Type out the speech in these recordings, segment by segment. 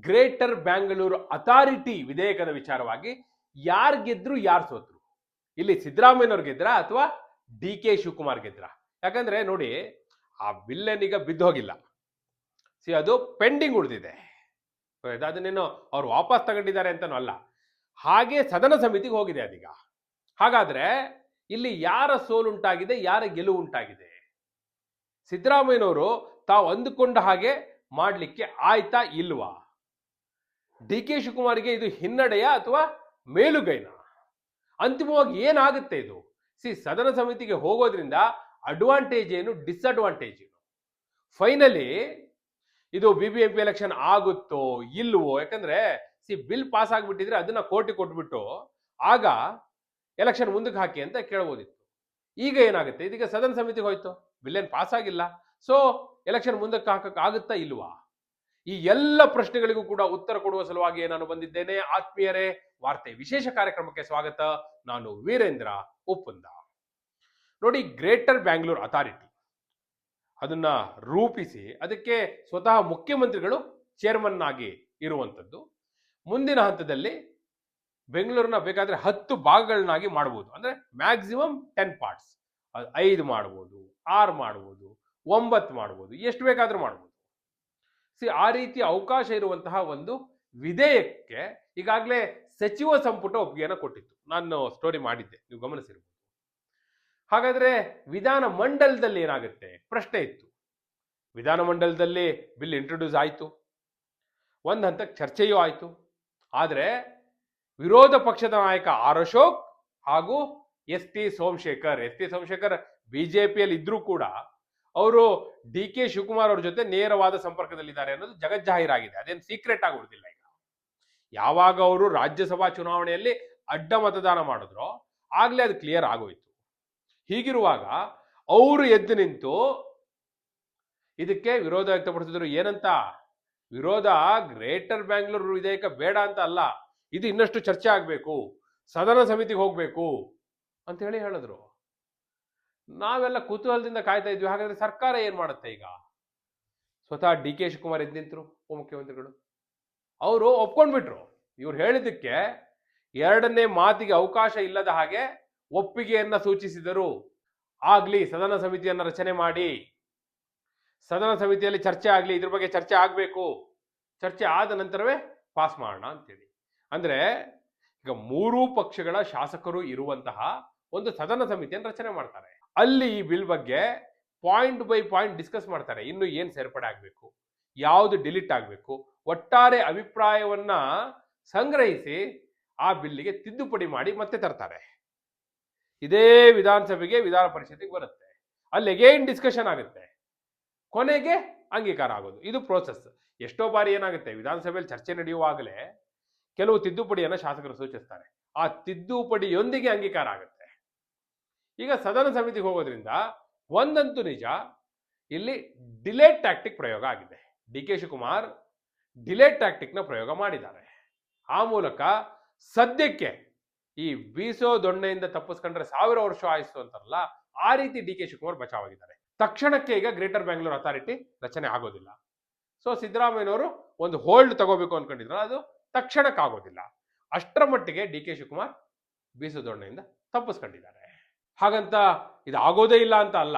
Greater Bengaluru authority ವಿಧೇಯಕದ ವಿಚಾರವಾಗಿ ಯಾರು ಗೆದ್ರು, ಯಾರು ಸೋತ್ರು? ಇಲ್ಲಿ ಸಿದ್ದರಾಮಯ್ಯನವ್ರು ಗೆದ್ರ ಅಥವಾ ಡಿ ಕೆ ಶಿವಕುಮಾರ್ ಗೆದ್ರ? ಯಾಕಂದ್ರೆ ನೋಡಿ, ಆ ಬಿಲ್ಲನೀಗ ಬಿದ್ದು ಹೋಗಿಲ್ಲ. ಸಿ ಅದು ಪೆಂಡಿಂಗ್ ಉಳಿದಿದೆ. ಅದನ್ನೇನು ಅವ್ರು ವಾಪಸ್ ತಗೊಂಡಿದ್ದಾರೆ ಅಂತನೂ ಅಲ್ಲ. ಹಾಗೆ ಸದನ ಸಮಿತಿಗೆ ಹೋಗಿದೆ ಅದೀಗ. ಹಾಗಾದ್ರೆ ಇಲ್ಲಿ ಯಾರ ಸೋಲುಂಟಾಗಿದೆ ಯಾರ ಗೆಲುವು ಉಂಟಾಗಿದೆ? ಸಿದ್ದರಾಮಯ್ಯನವರು ತಾವು ಅಂದುಕೊಂಡ ಹಾಗೆ ಮಾಡಲಿಕ್ಕೆ ಆಯ್ತಾ ಇಲ್ವಾ? ಡಿ ಕೆ ಶಿವಕುಮಾರ್ಗೆ ಇದು ಹಿನ್ನಡೆಯ ಅಥವಾ ಮೇಲುಗೈನ? ಅಂತಿಮವಾಗಿ ಏನಾಗುತ್ತೆ ಇದು? ಸಿ, ಸದನ ಸಮಿತಿಗೆ ಹೋಗೋದ್ರಿಂದ ಅಡ್ವಾಂಟೇಜ್ ಏನು ಡಿಸ್ಅಡ್ವಾಂಟೇಜ್ ಏನು ಫೈನಲಿ ಇದು B B M P election ಆಗುತ್ತೋ ಇಲ್ವೋ? ಯಾಕಂದ್ರೆ ಸಿ, ಬಿಲ್ ಪಾಸ್ ಆಗಿಬಿಟ್ಟಿದ್ರೆ ಅದನ್ನ ಕೋಟಿ ಕೊಟ್ಬಿಟ್ಟು ಆಗ ಎಲೆಕ್ಷನ್ ಮುಂದಕ್ಕೆ ಹಾಕಿ ಅಂತ ಕೇಳ್ಬೋದಿತ್ತು. ಈಗ ಏನಾಗುತ್ತೆ? ಇದೀಗ ಸದನ ಸಮಿತಿಗೆ ಹೋಯ್ತು. ಬಿಲ್ ಏನು ಪಾಸ್ ಆಗಿಲ್ಲ ಸೊ, ಎಲೆಕ್ಷನ್ ಮುಂದಕ್ಕೆ ಹಾಕಕ್ ಆಗುತ್ತಾ ಇಲ್ವಾ? ಈ ಎಲ್ಲ ಪ್ರಶ್ನೆಗಳಿಗೂ ಕೂಡ ಉತ್ತರ ಕೊಡುವ ಸಲುವಾಗಿ ನಾನು ಬಂದಿದ್ದೇನೆ. ಆತ್ಮೀಯರೇ, ವಾರ್ತೆ ವಿಶೇಷ ಕಾರ್ಯಕ್ರಮಕ್ಕೆ ಸ್ವಾಗತ. ನಾನು ವೀರೇಂದ್ರ ಉಪ್ಪುಂದ. ನೋಡಿ, ಗ್ರೇಟರ್ ಬ್ಯಾಂಗ್ಳೂರ್ ಅಥಾರಿಟಿ. ಅದನ್ನ ರೂಪಿಸಿ ಅದಕ್ಕೆ ಸ್ವತಃ ಮುಖ್ಯಮಂತ್ರಿಗಳು ಚೇರ್ಮನ್ ಆಗಿ ಇರುವಂಥದ್ದು ಮುಂದಿನ ಹಂತದಲ್ಲಿ ಬೆಂಗಳೂರನ್ನ ಬೇಕಾದ್ರೆ ಹತ್ತು ಭಾಗಗಳನ್ನಾಗಿ ಮಾಡ್ಬೋದು. ಅಂದ್ರೆ ಮ್ಯಾಕ್ಸಿಮಮ್ ಟೆನ್ ಪಾರ್ಟ್ಸ್ ಐದು ಮಾಡ್ಬೋದು, ಆರು ಮಾಡ್ಬೋದು, ಒಂಬತ್ತು ಮಾಡ್ಬೋದು, ಎಷ್ಟು ಬೇಕಾದ್ರೂ ಮಾಡ್ಬೋದು. ಸಿ, ಆ ರೀತಿ ಅವಕಾಶ ಇರುವಂತಹ ಒಂದು ವಿಧೇಯಕ್ಕೆ ಈಗಾಗಲೇ ಸಚಿವ ಸಂಪುಟ ಒಪ್ಪಿಗೆಯನ್ನು ಕೊಟ್ಟಿತ್ತು. ನಾನು ಸ್ಟೋರಿ ಮಾಡಿದ್ದೆ, ನೀವು ಗಮನಿಸಿರ್ಬೋದು. ಹಾಗಾದ್ರೆ ವಿಧಾನ ಮಂಡಲದಲ್ಲಿ ಏನಾಗುತ್ತೆ? ಪ್ರಶ್ನೆ ಇತ್ತು. ವಿಧಾನ ಮಂಡಲದಲ್ಲಿ ಬಿಲ್ ಇಂಟ್ರೊಡ್ಯೂಸ್ ಆಯಿತು. ಒಂದು ಹಂತಕ್ಕೆ ಚರ್ಚೆಯೂ ಆಯಿತು. ಆದರೆ ವಿರೋಧ ಪಕ್ಷದ ನಾಯಕ ಆರ್ ಅಶೋಕ್ ಹಾಗೂ S T Somashekar, S T Somashekar ಬಿಜೆಪಿಯಲ್ಲಿ ಇದ್ರೂ ಕೂಡ ಅವರು ಡಿ ಕೆ ಶಿವಕುಮಾರ್ ಅವ್ರ ಜೊತೆ ನೇರವಾದ ಸಂಪರ್ಕದಲ್ಲಿದ್ದಾರೆ ಅನ್ನೋದು ಜಗಜ್ಜಾಹೀರಾಗಿದೆ ಅದೇನು ಸೀಕ್ರೆಟ್ ಆಗುವುದಿಲ್ಲ ಈಗ. ಯಾವಾಗ ಅವರು ರಾಜ್ಯಸಭಾ ಚುನಾವಣೆಯಲ್ಲಿ ಅಡ್ಡ ಮತದಾನ ಮಾಡಿದ್ರೋ ಆಗ್ಲೇ ಅದು ಕ್ಲಿಯರ್ ಆಗೋಯ್ತು. ಹೀಗಿರುವಾಗ ಅವರು ಎದ್ದು ನಿಂತು ಇದಕ್ಕೆ ವಿರೋಧ ವ್ಯಕ್ತಪಡಿಸಿದ್ರು. ಏನಂತ? ವಿರೋಧ ಗ್ರೇಟರ್ ಬ್ಯಾಂಗ್ಳೂರು ವಿಧೇಯಕ ಬೇಡ ಅಂತ ಅಲ್ಲ, ಇದು ಇನ್ನಷ್ಟು ಚರ್ಚೆ ಆಗಬೇಕು, ಸದನ ಸಮಿತಿಗೆ ಹೋಗಬೇಕು ಅಂತ ಹೇಳಿ ಹೇಳಿದ್ರು. ನಾವೆಲ್ಲ ಕುತೂಹಲದಿಂದ ಕಾಯ್ತಾ ಇದ್ವಿ. ಹಾಗಾದ್ರೆ ಸರ್ಕಾರ ಏನ್ ಮಾಡುತ್ತೆ ಈಗ? ಸ್ವತಃ ಡಿ ಕೆ ಶಿವಕುಮಾರ್ ಎದ್ದು ನಿಂತರು, ಉಪಮುಖ್ಯಮಂತ್ರಿಗಳು. ಅವರು ಒಪ್ಕೊಂಡ್ಬಿಟ್ರು. ಇವ್ರು ಹೇಳಿದ್ದಕ್ಕೆ ಎರಡನೇ ಮಾತಿಗೆ ಅವಕಾಶ ಇಲ್ಲದ ಹಾಗೆ ಒಪ್ಪಿಗೆಯನ್ನ ಸೂಚಿಸಿದರು. ಆಗ್ಲಿ, ಸದನ ಸಮಿತಿಯನ್ನ ರಚನೆ ಮಾಡಿ. ಸದನ ಸಮಿತಿಯಲ್ಲಿ ಚರ್ಚೆ ಆಗ್ಲಿ, ಇದ್ರ ಬಗ್ಗೆ ಚರ್ಚೆ ಆಗ್ಬೇಕು. ಚರ್ಚೆ ಆದ ನಂತರವೇ ಪಾಸ್ ಮಾಡೋಣ ಅಂತೇಳಿ. ಅಂದ್ರೆ ಈಗ ಮೂರೂ ಪಕ್ಷಗಳ ಶಾಸಕರು ಇರುವಂತಹ ಒಂದು ಸದನ ಸಮಿತಿಯನ್ನು ರಚನೆ ಮಾಡ್ತಾರೆ. ಅಲ್ಲಿ ಈ ಬಿಲ್ ಬಗ್ಗೆ ಪಾಯಿಂಟ್ ಬೈ ಪಾಯಿಂಟ್ ಡಿಸ್ಕಸ್ ಮಾಡ್ತಾರೆ. ಇನ್ನು ಏನು ಸೇರ್ಪಡೆ ಆಗ್ಬೇಕು? ಯಾವುದು ಡಿಲೀಟ್ ಆಗ್ಬೇಕು? ಒಟ್ಟಾರೆ ಅಭಿಪ್ರಾಯವನ್ನ ಸಂಗ್ರಹಿಸಿ ಆ ಬಿಲ್ಲಿಗೆ ತಿದ್ದುಪಡಿ ಮಾಡಿ ಮತ್ತೆ ತರ್ತಾರೆ. ಇದೇ ವಿಧಾನಸಭೆಗೆ, ವಿಧಾನ ಪರಿಷತ್ತಿಗೆ ಬರುತ್ತೆ. ಅಲ್ಲಿ ಅಗೇನ್ ಡಿಸ್ಕಷನ್ ಆಗುತ್ತೆ. ಕೊನೆಗೆ ಅಂಗೀಕಾರ ಆಗೋದು. ಇದು ಪ್ರೋಸೆಸ್ ಎಷ್ಟೋ ಬಾರಿ ಏನಾಗುತ್ತೆ? ವಿಧಾನಸಭೆಯಲ್ಲಿ ಚರ್ಚೆ ನಡೆಯುವಾಗಲೇ ಕೆಲವು ತಿದ್ದುಪಡಿಯನ್ನು ಶಾಸಕರು ಸೂಚಿಸ್ತಾರೆ. ಆ ತಿದ್ದುಪಡಿಯೊಂದಿಗೆ ಅಂಗೀಕಾರ ಆಗುತ್ತೆ. ಈಗ ಸದನ ಸಮಿತಿಗೆ ಹೋಗೋದ್ರಿಂದ ಒಂದಂತೂ ನಿಜ, ಇಲ್ಲಿ ಡಿಲೇಟ್ ಟ್ಯಾಕ್ಟಿಕ್ ಪ್ರಯೋಗ ಆಗಿದೆ. ಡಿ ಕೆ ಶಿವಕುಮಾರ್ ಡಿಲೇಟ್ ಟ್ಯಾಕ್ಟಿಕ್ನ ಪ್ರಯೋಗ ಮಾಡಿದ್ದಾರೆ. ಆ ಮೂಲಕ ಸದ್ಯಕ್ಕೆ ಈ ಬೀಸೋ ದೊಣ್ಣೆಯಿಂದ ತಪ್ಪಿಸ್ಕೊಂಡ್ರೆ ಸಾವಿರ ವರ್ಷ ಆಯಿತು ಅಂತಾರಲ್ಲ, ಆ ರೀತಿ ಡಿ ಕೆ ಶಿವಕುಮಾರ್ ಬಚಾವಾಗಿದ್ದಾರೆ. ತಕ್ಷಣಕ್ಕೆ ಈಗ ಗ್ರೇಟರ್ ಬ್ಯಾಂಗ್ಳೂರ್ ಅಥಾರಿಟಿ ರಚನೆ ಆಗೋದಿಲ್ಲ. ಸೊ ಸಿದ್ದರಾಮಯ್ಯನವರು ಒಂದು ಹೋಲ್ಡ್ ತಗೋಬೇಕು ಅನ್ಕೊಂಡಿದ್ರು ಅದು ತಕ್ಷಣಕ್ಕಾಗೋದಿಲ್ಲ. ಅಷ್ಟರ ಮಟ್ಟಿಗೆ ಡಿ ಕೆ ಶಿವಕುಮಾರ್ ಬೀಸೋ ದೊಣ್ಣೆಯಿಂದ ತಪ್ಪಿಸ್ಕೊಂಡಿದ್ದಾರೆ. ಹಾಗಂತ ಇದು ಆಗೋದೇ ಇಲ್ಲ ಅಂತ ಅಲ್ಲ.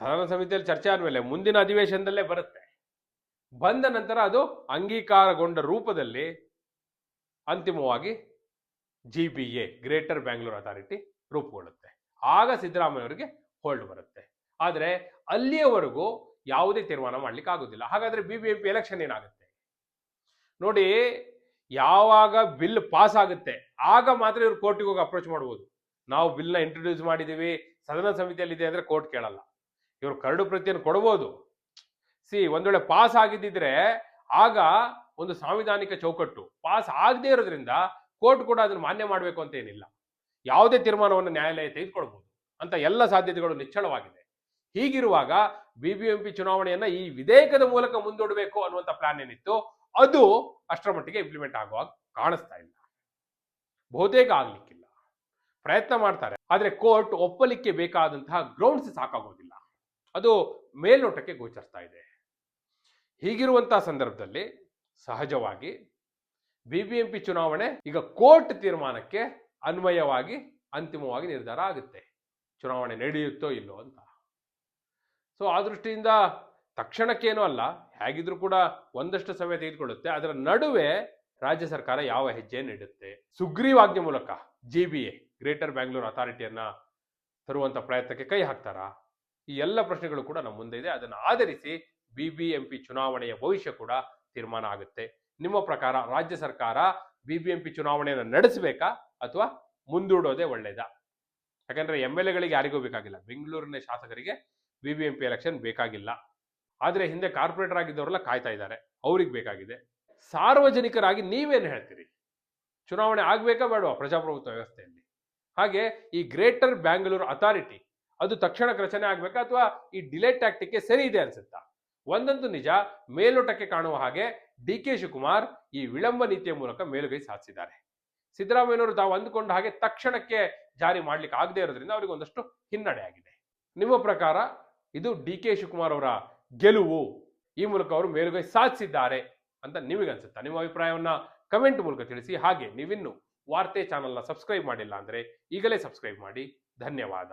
ಸದನ ಸಮಿತಿಯಲ್ಲಿ ಚರ್ಚೆ ಆದಮೇಲೆ ಮುಂದಿನ ಅಧಿವೇಶನದಲ್ಲೇ ಬರುತ್ತೆ. ಬಂದ ನಂತರ ಅದು ಅಂಗೀಕಾರಗೊಂಡ ರೂಪದಲ್ಲಿ ಅಂತಿಮವಾಗಿ G B A greater Bangalore authority ರೂಪುಗೊಳ್ಳುತ್ತೆ. ಆಗ ಸಿದ್ದರಾಮಯ್ಯವರಿಗೆ ಹೋಲ್ಡ್ ಬರುತ್ತೆ. ಆದರೆ ಅಲ್ಲಿಯವರೆಗೂ ಯಾವುದೇ ತೀರ್ಮಾನ ಮಾಡ್ಲಿಕ್ಕೆ ಆಗೋದಿಲ್ಲ. ಹಾಗಾದ್ರೆ B B M P election ಏನಾಗುತ್ತೆ? ನೋಡಿ, ಯಾವಾಗ ಬಿಲ್ ಪಾಸ್ ಆಗುತ್ತೆ, ಆಗ ಮಾತ್ರ ಇವರು ಕೋರ್ಟಿಗೆ ಹೋಗಿ ಅಪ್ರೋಚ್ ಮಾಡ್ಬೋದು. ನಾವು ಬಿಲ್ನ ಇಂಟ್ರೊಡ್ಯೂಸ್ ಮಾಡಿದ್ದೀವಿ ಸದನ ಸಮಿತಿಯಲ್ಲಿ ಇದೆ ಅಂದ್ರೆ ಕೋರ್ಟ್ ಕೇಳಲ್ಲ. ಇವರು ಕರಡು ಪ್ರತಿಯನ್ನು ಕೊಡ್ಬೋದು. ಸಿ, ಒಂದು ಪಾಸ್ ಆಗಿದ್ದಿದ್ರೆ ಆಗ ಒಂದು ಸಾಂವಿಧಾನಿಕ ಚೌಕಟ್ಟು ಪಾಸ್ ಆಗದೇ ಇರೋದ್ರಿಂದ ಕೋರ್ಟ್ ಕೂಡ ಅದನ್ನು ಮಾನ್ಯ ಮಾಡಬೇಕು ಅಂತ ಏನಿಲ್ಲ. ಯಾವುದೇ ತೀರ್ಮಾನವನ್ನು ನ್ಯಾಯಾಲಯ ತೆಗೆದುಕೊಳ್ಬೋದು ಅಂತ ಎಲ್ಲ ಸಾಧ್ಯತೆಗಳು ನಿಚ್ಚಳವಾಗಿದೆ. ಹೀಗಿರುವಾಗ ಬಿಬಿಎಂಪಿ ಚುನಾವಣೆಯನ್ನ ಈ ವಿಧೇಯಕದ ಮೂಲಕ ಮುಂದೂಡಬೇಕು ಅನ್ನುವಂಥ ಪ್ಲಾನ್ ಏನಿತ್ತು ಅದು ಅಷ್ಟರ ಮಟ್ಟಿಗೆ ಇಂಪ್ಲಿಮೆಂಟ್ ಆಗುವಾಗ ಕಾಣಿಸ್ತಾ ಇಲ್ಲ. ಬಹುತೇಕ ಆಗ್ಲಿಕ್ಕಿಲ್ಲ ಪ್ರಯತ್ನ ಮಾಡ್ತಾರೆ. ಆದರೆ ಕೋರ್ಟ್ ಒಪ್ಪಲಿಕ್ಕೆ ಬೇಕಾದಂತಹ ಗ್ರೌಂಡ್ಸ್ ಸಾಕಾಗೋದಿಲ್ಲ. ಅದು ಮೇಲ್ನೋಟಕ್ಕೆ ಗೋಚರಿಸ್ತಾ ಇದೆ. ಹೀಗಿರುವಂತಹ ಸಂದರ್ಭದಲ್ಲಿ ಸಹಜವಾಗಿ ಬಿಬಿಎಂಪಿ ಚುನಾವಣೆ ಈಗ ಕೋರ್ಟ್ ತೀರ್ಮಾನಕ್ಕೆ ಅನ್ವಯವಾಗಿ ಅಂತಿಮವಾಗಿ ನಿರ್ಧಾರ ಆಗುತ್ತೆ. ಚುನಾವಣೆ ನಡೆಯುತ್ತೋ ಇಲ್ಲೋ ಅಂತ. ಸೊ ಆ ದೃಷ್ಟಿಯಿಂದ ತಕ್ಷಣಕ್ಕೇನೂ ಅಲ್ಲ, ಹೇಗಿದ್ರೂ ಕೂಡ ಒಂದಷ್ಟು ಸಮಯ ತೆಗೆದುಕೊಳ್ಳುತ್ತೆ. ಅದರ ನಡುವೆ ರಾಜ್ಯ ಸರ್ಕಾರ ಯಾವ ಹೆಜ್ಜೆ ನೀಡುತ್ತೆ? ಸುಗ್ರೀವಾಜ್ಞೆ ಮೂಲಕ G B A greater Bangalore ಅಥಾರಿಟಿಯನ್ನ ತರುವಂಥ ಪ್ರಯತ್ನಕ್ಕೆ ಕೈ ಹಾಕ್ತಾರಾ? ಈ ಎಲ್ಲ ಪ್ರಶ್ನೆಗಳು ಕೂಡ ನಮ್ಮ ಮುಂದೆ ಇದೆ. ಅದನ್ನು ಆಧರಿಸಿ ಬಿಬಿಎಂಪಿ ಚುನಾವಣೆಯ ಭವಿಷ್ಯ ಕೂಡ ತೀರ್ಮಾನ ಆಗುತ್ತೆ. ನಿಮ್ಮ ಪ್ರಕಾರ ರಾಜ್ಯ ಸರ್ಕಾರ ಬಿಬಿಎಂಪಿ ಚುನಾವಣೆಯನ್ನು ನಡೆಸಬೇಕಾ ಅಥವಾ ಮುಂದೂಡೋದೇ ಒಳ್ಳೇದಾ? ಯಾಕಂದ್ರೆ ಎಂ ಎಲ್ ಎಗಳಿಗೆ ಯಾರಿಗೂ ಬೇಕಾಗಿಲ್ಲ. ಬೆಂಗಳೂರಿನ ಶಾಸಕರಿಗೆ ಬಿಬಿಎಂಪಿ ಎಲೆಕ್ಷನ್ ಬೇಕಾಗಿಲ್ಲ. ಆದ್ರೆ ಹಿಂದೆ ಕಾರ್ಪೊರೇಟರ್ ಆಗಿದ್ದವರೆಲ್ಲ ಕಾಯ್ತಾ ಇದ್ದಾರೆ. ಅವ್ರಿಗೆ ಬೇಕಾಗಿದೆ. ಸಾರ್ವಜನಿಕರಾಗಿ ನೀವೇನು ಹೇಳ್ತೀರಿ? ಚುನಾವಣೆ ಆಗ್ಬೇಕಾ ಬೇಡವಾ ಪ್ರಜಾಪ್ರಭುತ್ವ ವ್ಯವಸ್ಥೆಯಲ್ಲಿ? ಹಾಗೆ ಈ ಗ್ರೇಟರ್ ಬ್ಯಾಂಗ್ಳೂರ್ ಅಥಾರಿಟಿ ಅದು ತಕ್ಷಣಕ್ಕೆ ರಚನೆ ಆಗ್ಬೇಕಾ ಅಥವಾ ಈ ಡಿಲೇ ಟ್ಯಾಕ್ಟಿಕ್ಗೆ ಸರಿ ಇದೆ ಅನ್ಸುತ್ತಾ? ಒಂದಂತೂ ನಿಜ, ಮೇಲ್ನೋಟಕ್ಕೆ ಕಾಣುವ ಹಾಗೆ ಡಿ ಕೆ ಶಿವಕುಮಾರ್ ಈ ವಿಳಂಬ ನೀತಿಯ ಮೂಲಕ ಮೇಲುಗೈ ಸಾಧಿಸಿದ್ದಾರೆ. ಸಿದ್ದರಾಮಯ್ಯನವರು ತಾವು ಅಂದುಕೊಂಡ ಹಾಗೆ ತಕ್ಷಣಕ್ಕೆ ಜಾರಿ ಮಾಡ್ಲಿಕ್ಕೆ ಆಗದೆ ಇರೋದ್ರಿಂದ ಅವರಿಗೆ ಒಂದಷ್ಟು ಹಿನ್ನಡೆ ಆಗಿದೆ. ನಿಮ್ಮ ಪ್ರಕಾರ ಇದು ಡಿ ಕೆ ಶಿವಕುಮಾರ್ ಅವರ ಗೆಲುವು, ಈ ಮೂಲಕ ಅವರು ಮೇಲುಗೈ ಸಾಧಿಸಿದ್ದಾರೆ ಅಂತ ನಿಮಗೆ ಅನ್ಸುತ್ತಾ ನಿಮ್ಮ ಅಭಿಪ್ರಾಯವನ್ನ ಕಮೆಂಟ್ ಮೂಲಕ ತಿಳಿಸಿ. ಹಾಗೆ ನೀವಿನ್ನು ವಾರ್ತೆ ಚಾನಲ್ನ ಸಬ್ಸ್ಕ್ರೈಬ್ ಮಾಡಿಲ್ಲ ಅಂದರೆ ಈಗಲೇ ಸಬ್ಸ್ಕ್ರೈಬ್ ಮಾಡಿ. ಧನ್ಯವಾದ.